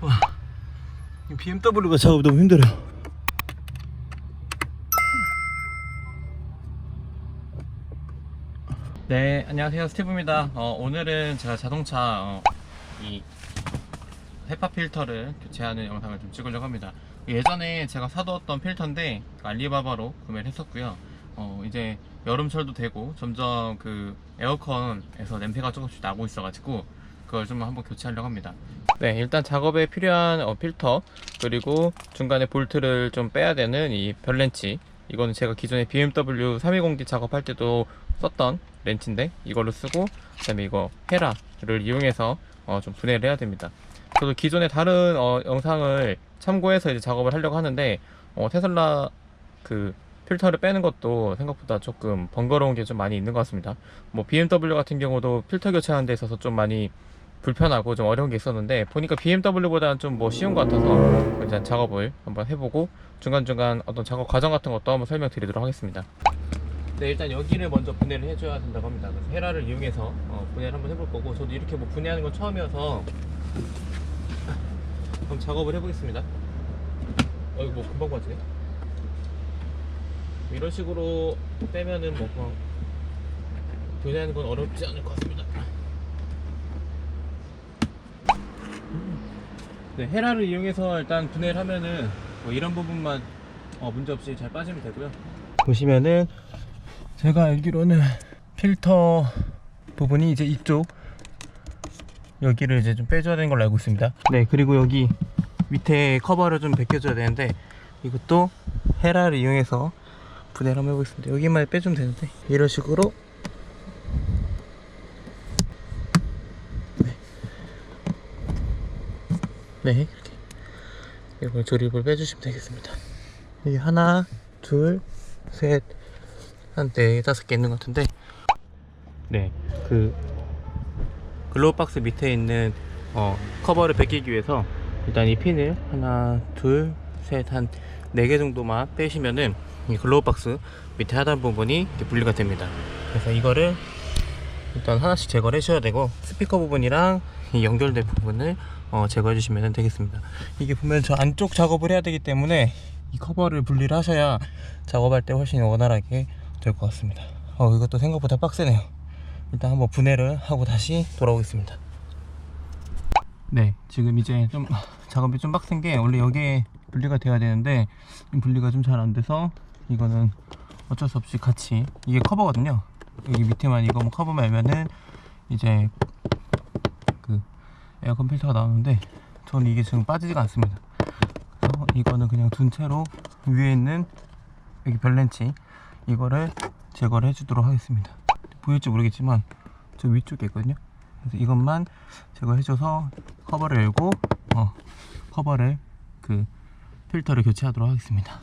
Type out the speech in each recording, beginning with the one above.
와, 이 BMW가 작업 너무 힘들어요. 네, 안녕하세요. 스티브입니다. 어, 오늘은 제가 자동차 어, 이 헤파 필터를 교체하는 영상을 좀 찍으려고 합니다. 예전에 제가 사두었던 필터인데 알리바바로 구매를 했었고요. 어, 이제 여름철도 되고 점점 그 에어컨에서 냄새가 조금씩 나고 있어가지고 그걸 좀 한번 교체하려고 합니다. 네, 일단 작업에 필요한 어, 필터 그리고 중간에 볼트를 좀 빼야 되는 이 별렌치 이거는 제가 기존에 BMW 320D 작업할 때도 썼던 렌치인데 이걸로 쓰고 그 다음에 이거 헤라를 이용해서 어, 좀 분해를 해야 됩니다. 저도 기존에 다른 어, 영상을 참고해서 이제 작업을 하려고 하는데 어, 테슬라 그 필터를 빼는 것도 생각보다 조금 번거로운 게 좀 많이 있는 것 같습니다. 뭐 BMW 같은 경우도 필터 교체하는 데 있어서 좀 많이 불편하고 좀 어려운 게 있었는데 보니까 BMW보다는 좀 뭐 쉬운 것 같아서 일단 작업을 한번 해보고 중간중간 어떤 작업 과정 같은 것도 한번 설명드리도록 하겠습니다. 네 일단 여기를 먼저 분해를 해줘야 된다고 합니다. 그래서 헤라를 이용해서 어, 분해를 한번 해볼 거고 저도 이렇게 뭐 분해하는 건 처음이어서 한번 작업을 해보겠습니다. 어 이거 뭐 금방 빠지네. 이런 식으로 빼면은 뭐 그냥 분해하는 건 어렵지 않을 것 같습니다. 네, 헤라를 이용해서 일단 분해를 하면은 뭐 이런 부분만 어, 문제 없이 잘 빠지면 되고요. 보시면은 제가 알기로는 필터 부분이 이제 이쪽 여기를 이제 좀 빼줘야 되는 걸로 알고 있습니다. 네, 그리고 여기 밑에 커버를 좀 벗겨줘야 되는데 이것도 헤라를 이용해서 분해를 한번 해보겠습니다. 여기만 빼주면 되는데 이런 식으로 네, 네 이렇게 이걸 조립을 빼주시면 되겠습니다. 여기 하나, 둘, 셋, 한 네, 다섯 개 있는 것 같은데 네, 그 글로우 박스 밑에 있는 어, 커버를 벗기기 위해서 일단 이 핀을 하나, 둘, 셋, 한 네 개 정도만 빼시면은 이 글로우 박스 밑에 하단 부분이 분리가 됩니다. 그래서 이거를 일단 하나씩 제거를 해줘야 되고 스피커 부분이랑 이 연결된 부분을 어, 제거해 주시면 되겠습니다. 이게 보면 저 안쪽 작업을 해야 되기 때문에 이 커버를 분리를 하셔야 작업할 때 훨씬 원활하게 될 것 같습니다. 어, 이것도 생각보다 빡세네요. 일단 한번 분해를 하고 다시 돌아오겠습니다. 네, 지금 이제 좀 작업이 좀 빡센 게 원래 여기에 분리가 돼야 되는데 이 분리가 좀 잘 안 돼서 이거는 어쩔 수 없이 같이 이게 커버거든요. 여기 밑에만 이거 뭐 커버만 열면은 이제 그 에어컨 필터가 나오는데 저는 이게 지금 빠지지가 않습니다. 그래서 이거는 그냥 둔 채로 위에 있는 여기 별렌치 이거를 제거를 해주도록 하겠습니다. 보일지 모르겠지만 저 위쪽에 있거든요. 그래서 이것만 제거해줘서 커버를 열고 어, 커버를 그 필터를 교체하도록 하겠습니다.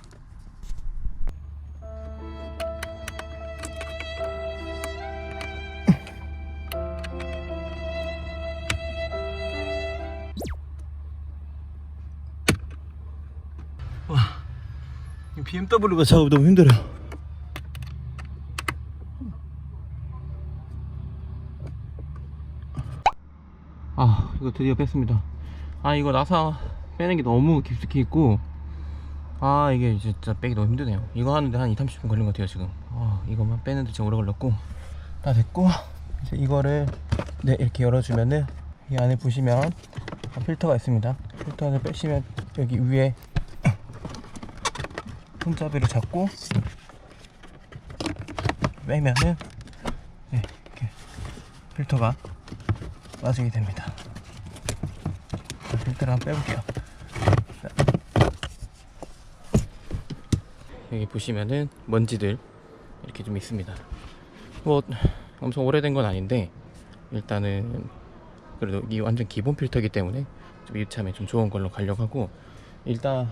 와, 이 BMW가 작업 너무 힘들어요. 아, 이거 드디어 뺐습니다. 아, 이거 나사 빼는 게 너무 깊숙이 있고, 아, 이게 진짜 빼기 너무 힘드네요. 이거 하는데 한 2, 30분 걸린 것 같아요, 지금. 아, 이것만 빼는데 진짜 오래 걸렸고, 다 됐고, 이제 이거를, 네, 이렇게 열어주면은, 이 안에 보시면, 필터가 있습니다. 필터를 빼시면, 여기 위에 손잡이를 잡고 빼면은 네, 이렇게 필터가 빠지게 됩니다. 자, 필터를 한번 빼볼게요. 자. 여기 보시면은 먼지들 이렇게 좀 있습니다. 뭐 엄청 오래된 건 아닌데 일단은 그래도 이 완전 기본 필터이기 때문에 좀 이참에 좀 좋은 걸로 가려고 하고 일단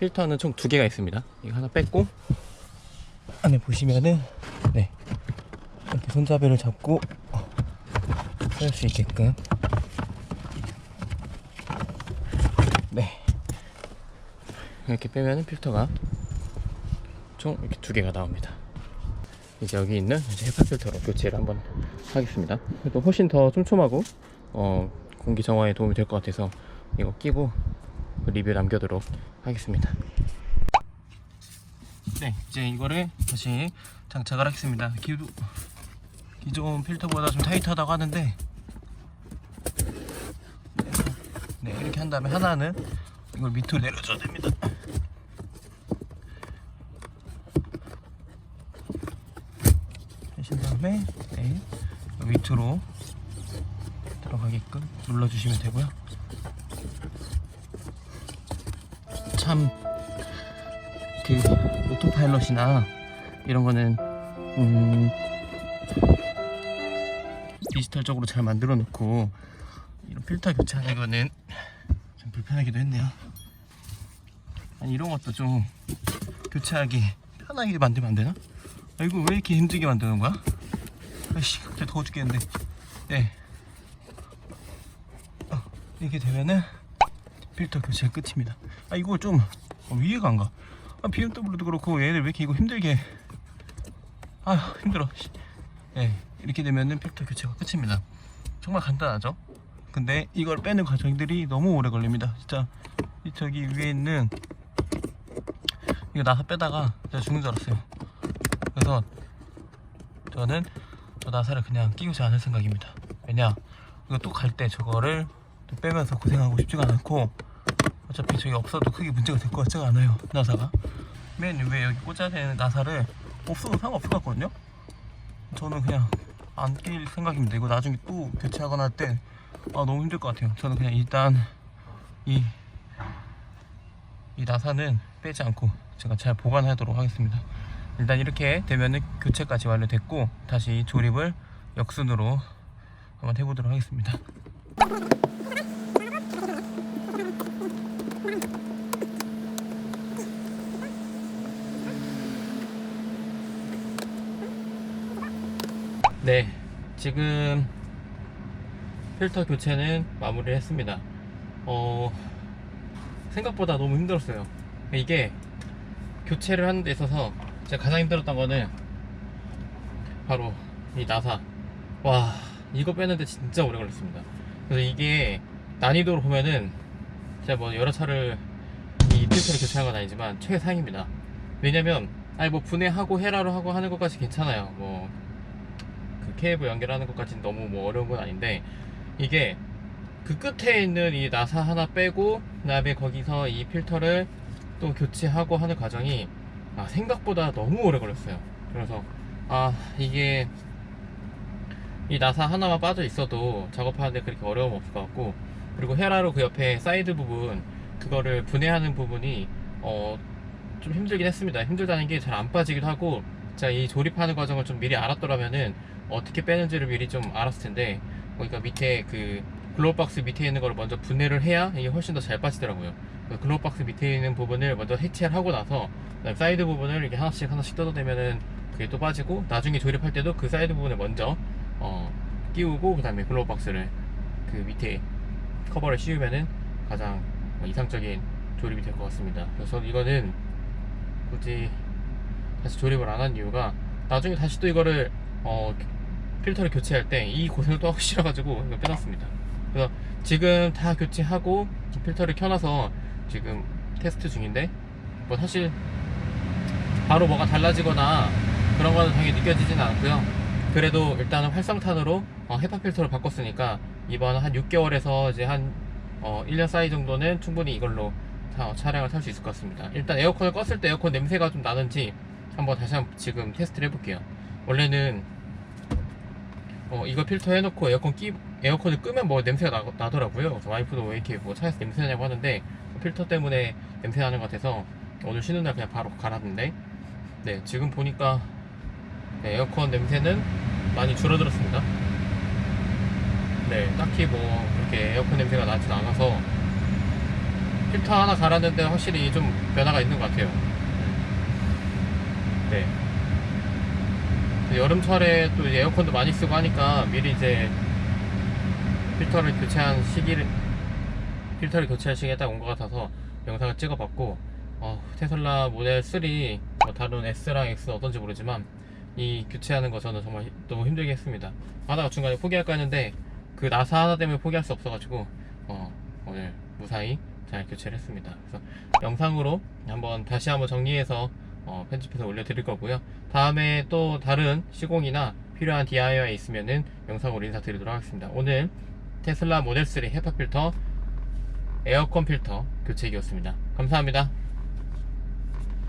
필터는 총 두 개가 있습니다. 이거 하나 뺐고 안에 보시면은 네 이렇게 손잡이를 잡고 뺄 수 있게끔 네 이렇게 빼면은 필터가 총 이렇게 두 개가 나옵니다. 이제 여기 있는 이제 헤파 필터로 교체를 한번 하겠습니다. 그래도 훨씬 더 촘촘하고 어, 공기 정화에 도움이 될 것 같아서 이거 끼고 리뷰 남겨도록 하겠습니다. 네, 이제 이거를 다시 장착을 하겠습니다. 기도 기존 필터보다 좀 타이트하다고 하는데 네, 이렇게 한 다음에 하나는 이걸 밑으로 내려줘야 됩니다. 하신 다음에 네, 밑으로 들어가게끔 눌러주시면 되고요. 참, 그, 오토파일럿이나 이런 거는, 음, 디지털적으로 잘 만들어 놓고, 이런 필터 교체하는 거는 좀 불편하기도 했네요. 아니, 이런 것도 좀 교체하기 편하게 만들면 안 되나? 아, 이거 왜 이렇게 힘들게 만드는 거야? 아이씨, 갑자기 더워 죽겠는데. 네. 어, 이렇게 되면은 필터 교체 끝입니다. 아 이거 좀 어, 이해가 안 가. 아, BMW도 그렇고 얘들 왜 이렇게 이거 힘들게? 아 힘들어. 씨. 네 이렇게 되면은 필터 교체가 끝입니다. 정말 간단하죠? 근데 이걸 빼는 과정들이 너무 오래 걸립니다. 진짜 이 저기 위에 있는 이거 나사 빼다가 제가 죽는 줄 알았어요. 그래서 저는 저 나사를 그냥 끼우지 않을 생각입니다. 왜냐 이거 또 갈 때 저거를 또 빼면서 고생하고 싶지가 않고 어차피 저기 없어도 크게 문제가 될 것 같지가 않아요 나사가. 맨 위에 여기 꽂아야 되는 나사를 없어도 상관없을 것 같거든요? 저는 그냥 안 낄 생각입니다. 이거 나중에 또 교체하거나 할 때 아 너무 힘들 것 같아요. 저는 그냥 일단 이, 이 나사는 빼지 않고 제가 잘 보관하도록 하겠습니다. 일단 이렇게 되면은 교체까지 완료됐고 다시 조립을 역순으로 한번 해보도록 하겠습니다 네, 지금 필터 교체는 마무리를 했습니다. 어, 생각보다 너무 힘들었어요. 이게 교체를 하는 데 있어서 제가 가장 힘들었던 거는 바로 이 나사. 와, 이거 빼는데 진짜 오래 걸렸습니다. 그래서 이게 난이도로 보면은 제가 뭐 여러 차를 이 필터를 교체한 건 아니지만 최상입니다. 왜냐면 아니 뭐 분해하고 헤라로 하고 하는 것까지 괜찮아요. 뭐 그 케이블 연결하는 것까지는 너무 뭐 어려운 건 아닌데 이게 그 끝에 있는 이 나사 하나 빼고 그다음에 거기서 이 필터를 또 교체하고 하는 과정이 아, 생각보다 너무 오래 걸렸어요. 그래서 아 이게 이 나사 하나만 빠져 있어도 작업하는데 그렇게 어려움 없을 것 같고 그리고 헤라로 그 옆에 사이드 부분 그거를 분해하는 부분이 어 좀 힘들긴 했습니다. 힘들다는 게 잘 안 빠지기도 하고 자 이 조립하는 과정을 좀 미리 알았더라면은 어떻게 빼는지를 미리 좀 알았을 텐데 그러니까 밑에 그 글로우 박스 밑에 있는 걸 먼저 분해를 해야 이게 훨씬 더 잘 빠지더라고요. 그 글로우 박스 밑에 있는 부분을 먼저 해체를 하고 나서 사이드 부분을 이렇게 하나씩 하나씩 뜯어내면은 그게 또 빠지고 나중에 조립할 때도 그 사이드 부분을 먼저 어, 끼우고 그 다음에 글로우 박스를 그 밑에 커버를 씌우면은 가장 어, 이상적인 조립이 될 것 같습니다. 그래서 이거는 굳이 다시 조립을 안 한 이유가 나중에 다시 또 이거를 어, 필터를 교체할 때 이 고생을 또 하고 싫어가지고 이거 빼놨습니다. 그래서 지금 다 교체하고 필터를 켜놔서 지금 테스트 중인데 뭐 사실 바로 뭐가 달라지거나 그런 거는 당연히 느껴지진 않고요. 그래도 일단은 활성탄으로 어, 헤파 필터를 바꿨으니까 이번 한 6개월에서 이제 한 어, 1년 사이 정도는 충분히 이걸로 타- 차량을 탈 수 있을 것 같습니다. 일단 에어컨을 껐을 때 에어컨 냄새가 좀 나는지 한번 다시 한번 지금 테스트를 해볼게요. 원래는 어, 이거 필터 해놓고 에어컨 끼 에어컨을 끄면 뭐 냄새가 나, 나더라고요. 그래서 와이프도 왜 이렇게 뭐 차에서 냄새 나냐고 하는데 필터 때문에 냄새 나는 것 같아서 오늘 쉬는 날 그냥 바로 갈았는데 네 지금 보니까 네, 에어컨 냄새는 많이 줄어들었습니다. 네 딱히 뭐 그렇게 에어컨 냄새가 나진 않아서 필터 하나 갈았는데 확실히 좀 변화가 있는 것 같아요. 네. 여름철에 또 에어컨도 많이 쓰고 하니까 미리 이제 필터를 교체한 시기를 필터를 교체할 시기에 딱 온 것 같아서 영상을 찍어봤고 어, 테슬라 모델 3 뭐 다른 S랑 X 어떤지 모르지만 이 교체하는 거 저는 정말 너무 힘들게 했습니다. 하다가 중간에 포기할까 했는데 그 나사 하나 때문에 포기할 수 없어가지고 어, 오늘 무사히 잘 교체를 했습니다. 그래서 영상으로 한번 다시 한번 정리해서 어, 편집해서 올려드릴 거고요. 다음에 또 다른 시공이나 필요한 DIY 있으면은 영상으로 인사드리도록 하겠습니다. 오늘 테슬라 모델 3 헤파 필터 에어컨 필터 교체기였습니다. 감사합니다.